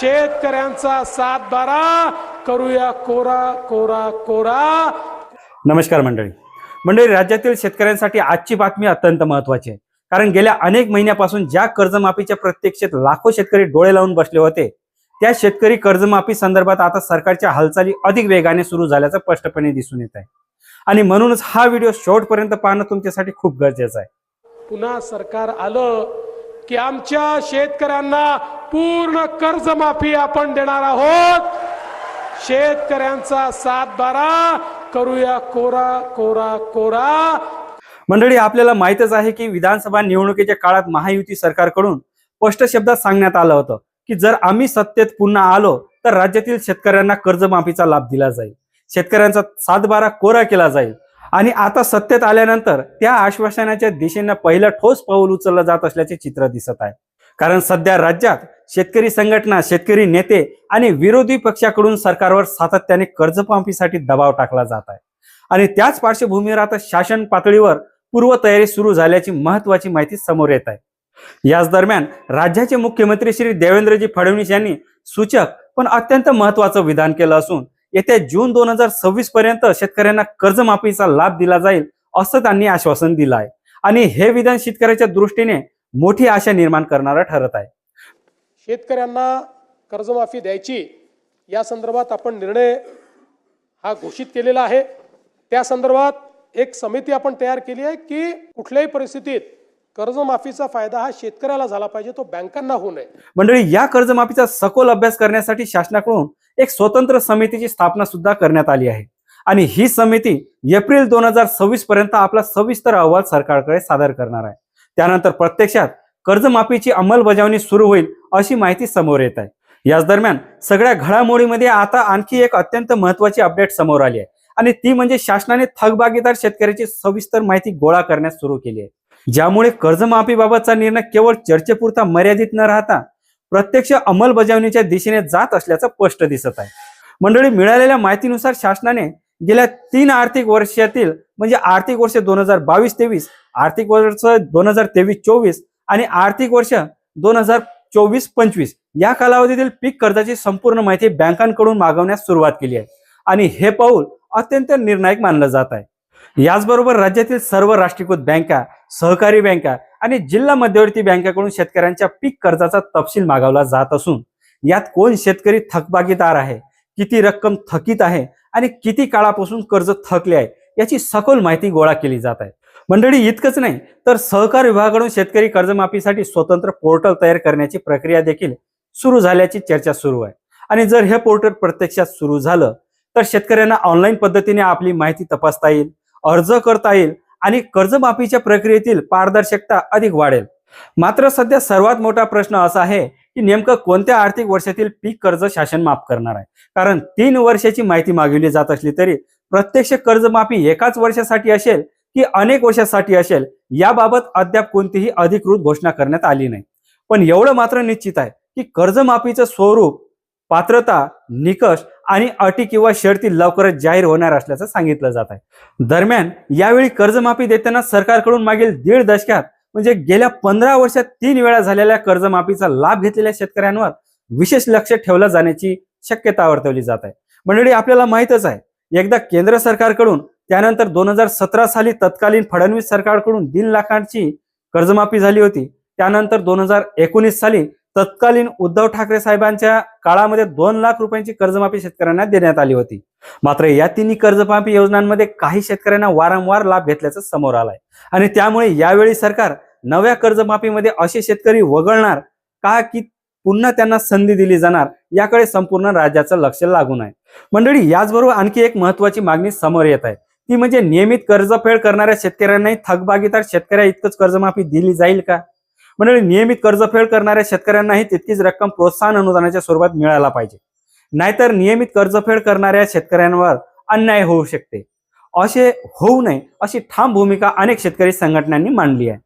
शेतकऱ्यांचा सात बारा. करूया कोरा कोरा कोरा. नमस्कार मंडळी. मंडळी राज्यातील शेतकऱ्यांसाठी आजची बातमी अत्यंत महत्वाची आहे. कारण गेल्या अनेक महिन्यापासून ज्या कर्जमाफीच्या प्रत्यक्षेत लाखो शेतकरी डोळे लावून बसले होते त्या शेतकरी कर्जमाफी संदर्भात आता सरकारच्या हालचाली अधिक वेगाने सुरू झाल्याचं स्पष्टपणे दिसून येत आहे. आणि म्हणूनच हा व्हिडिओ शेवटपर्यंत पाहणं तुमच्यासाठी खूप गरजेचं आहे. पुन्हा सरकार आलं की आमच्या शेतकऱ्यांना पूर्ण कर्जमाफी आपण देणार आहोत. शेतकऱ्यांचा सात बारा करूया कोरा कोरा कोरा. मंडळी आपल्याला माहितच आहे की विधानसभा निवडणुकीच्या काळात महायुती सरकारकडून स्पष्ट शब्दात सांगण्यात आलं होतं की जर आम्ही सत्तेत पुन्हा आलो तर राज्यातील शेतकऱ्यांना कर्जमाफीचा लाभ दिला जाईल. शेतकऱ्यांचा सातबारा कोरा केला जाईल. आणि आता सत्तेत आल्यानंतर त्या आश्वासनाच्या दिशेनं पहिलं ठोस पाऊल उचललं जात असल्याचे चित्र दिसत आहे. कारण सध्या राज्यात शेतकरी संघटना शेतकरी नेते आणि विरोधी पक्षाकडून सरकारवर सातत्याने कर्जपांपीसाठी दबाव टाकला जात आहे. आणि त्याच पार्श्वभूमीवर आता शासन पातळीवर पूर्वतयारी सुरू झाल्याची महत्वाची माहिती समोर येत आहे. याच दरम्यान राज्याचे मुख्यमंत्री श्री देवेंद्रजी फडणवीस यांनी सूचक पण अत्यंत महत्वाचं विधान केलं असून येत्या जून दोन हजार सव्वीस पर्यंत शेतकऱ्यांना कर्जमाफीचा लाभ दिला जाईल असं त्यांनी आश्वासन दिलं आहे आणि हे विधान शेतकऱ्याच्या दृष्टीने मोठी आशा निर्माण करणारं ठरत आहे. शेतकऱ्यांना कर्जमाफी द्यायची या संदर्भात आपण निर्णय हा घोषित केलेला आहे. त्या संदर्भात एक समिती आपण तयार केली आहे की कुठल्याही परिस्थितीत कर्जमाफीचा फायदा हा शेतकऱ्याला झाला पाहिजे तो बँकांना होऊ नये. मंडळी या कर्जमाफीचा सखोल अभ्यास करण्यासाठी शासनाकडून एक स्वतंत्र समितीची स्थापना सुद्धा करण्यात आली आहे. आणि ही समिती एप्रिल दोन हजार सव्वीस पर्यंत आपला सविस्तर अहवाल सरकारकडे सादर करणार आहे. त्यानंतर प्रत्यक्षात कर्जमाफीची अंमलबजावणी सुरू होईल अशी माहिती समोर येत आहे. याच दरम्यान सगळ्या घडामोडीमध्ये आता आणखी एक अत्यंत महत्वाची अपडेट समोर आली आहे. आणि ती म्हणजे शासनाने थकबागीदार शेतकऱ्याची सविस्तर माहिती गोळा करण्यास सुरू केली आहे. ज्यामुळे कर्जमाफीबाबतचा निर्णय केवळ चर्चेपुरता मर्यादित न राहता प्रत्यक्ष अंमलबजावणीच्या दिशेने जात असल्याचं स्पष्ट दिसत आहे. मंडळी मिळालेल्या माहितीनुसार शासनाने गेल्या तीन आर्थिक वर्षातील म्हणजे आर्थिक वर्ष दोन हजार बावीस तेवीस आर्थिक वर्ष दोन हजार तेवीस चोवीस आणि आर्थिक वर्ष दोन हजार चोवीस पंचवीस या कालावधीतील पीक कर्जाची संपूर्ण माहिती बँकांकडून मागवण्यास सुरुवात केली आहे. आणि हे पाऊल अत्यंत निर्णायक मानलं जात आहे. याचबरोबर राज्यातील सर्व राष्ट्रीयकृत बँका सहकारी बँका आणि जिल्हा मध्यवर्ती बँकेकडून शेतकऱ्यांच्या पीक कर्जाचा तपशील मागवला जात असून यात कोण शेतकरी थकबाकीदार आहे किती रक्कम थकीत आहे आणि किती काळापासून कर्ज थकले आहे याची सखोल माहिती गोळा केली जात आहे. मंडळी इतकंच नाही तर सहकार विभागाकडून शेतकरी कर्जमाफीसाठी स्वतंत्र पोर्टल तयार करण्याची प्रक्रिया देखील सुरू झाल्याची चर्चा सुरू आहे. आणि जर हे पोर्टल प्रत्यक्षात सुरू झालं तर शेतकऱ्यांना ऑनलाईन पद्धतीने आपली माहिती तपासता येईल अर्ज करता येईल आणि कर्जमाफीच्या प्रक्रियेतील पारदर्शकता अधिक वाढेल. मात्र सध्या सर्वात मोठा प्रश्न असा आहे की नेमकं कोणत्या आर्थिक वर्षातील पीक कर्ज शासन माफ करणार आहे? कारण तीन वर्षाची माहिती मागविली जात असली तरी प्रत्यक्ष कर्जमाफी एकाच वर्षासाठी असेल की अनेक वर्षासाठी असेल याबाबत अद्याप कोणतीही अधिकृत घोषणा करण्यात आली नाही. पण एवढं मात्र निश्चित आहे की कर्जमाफीचं स्वरूप पात्रता निकष आणि अटी किंवा शर्ती लवकरच जाहीर होणार असल्याचं सांगितलं जात आहे. दरम्यान यावेळी कर्जमाफी देताना सरकारकडून मागील दीड दशकात म्हणजे गेल्या पंधरा वर्षात तीन वेळा झालेल्या कर्जमाफीचा लाभ घेतलेल्या शेतकऱ्यांवर विशेष लक्ष ठेवलं जाण्याची शक्यता वर्तवली जात आहे. मंडळी आपल्याला माहितच आहे एकदा केंद्र सरकारकडून त्यानंतर दोन हजार सतरा साली तत्कालीन फडणवीस सरकारकडून दीड लाखांची कर्जमाफी झाली होती. त्यानंतर दोन हजार एकोणीस साली तत्कालीन उद्धव ठाकरे साहेबांच्या काळामध्ये दोन लाख रुपयांची कर्जमाफी शेतकऱ्यांना देण्यात आली होती. मात्र या तिन्ही कर्जमाफी योजनांमध्ये काही शेतकऱ्यांना वारंवार लाभ घेतल्याचं समोर आलंय. आणि त्यामुळे यावेळी सरकार नव्या कर्जमाफीमध्ये असे शेतकरी वगळणार का की पुन्हा त्यांना संधी दिली जाणार याकडे संपूर्ण राज्याचं लक्ष लागून आहे. मंडळी याचबरोबर आणखी एक महत्वाची मागणी समोर येत आहे. ती म्हणजे नियमित कर्जफेड करणाऱ्या शेतकऱ्यांनाही थकबागीदार शेतकऱ्या इतकंच कर्जमाफी दिली जाईल का? मंडळी नियमित कर्जफेड करणाऱ्या शेतकऱ्यांनाही तितकीच रक्कम प्रोत्साहन अनुदानाच्या स्वरूपात मिळायला पाहिजे. नाहीतर नियमित कर्जफेड करणाऱ्या शेतकऱ्यांवर अन्याय होऊ शकते. असे होऊ नये अशी ठाम भूमिका अनेक शेतकरी संघटनांनी मांडली आहे.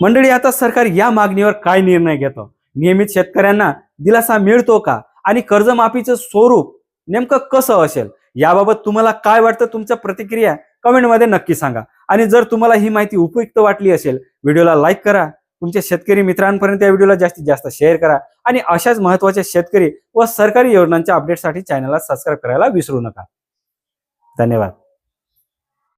मंडळी आता सरकार या मागणीवर काय निर्णय घेतं? नियमित शेतकऱ्यांना दिलासा मिळतो का? आणि कर्जमाफीचं स्वरूप नेमकं कसं असेल? याबाबत तुम्हाला काय वाटतं? तुमच्या प्रतिक्रिया कमेंटमध्ये नक्की सांगा. आणि जर तुम्हाला ही माहिती उपयुक्त वाटली असेल व्हिडिओला लाईक करा. तुमच्या शेतकरी मित्रांपर्यंत या व्हिडिओला जास्तीत जास्त शेअर करा. आणि अशाच महत्त्वाच्या शेतकरी व सरकारी योजनांच्या अपडेटसाठी चॅनलला सबस्क्राईब करायला विसरू नका. धन्यवाद.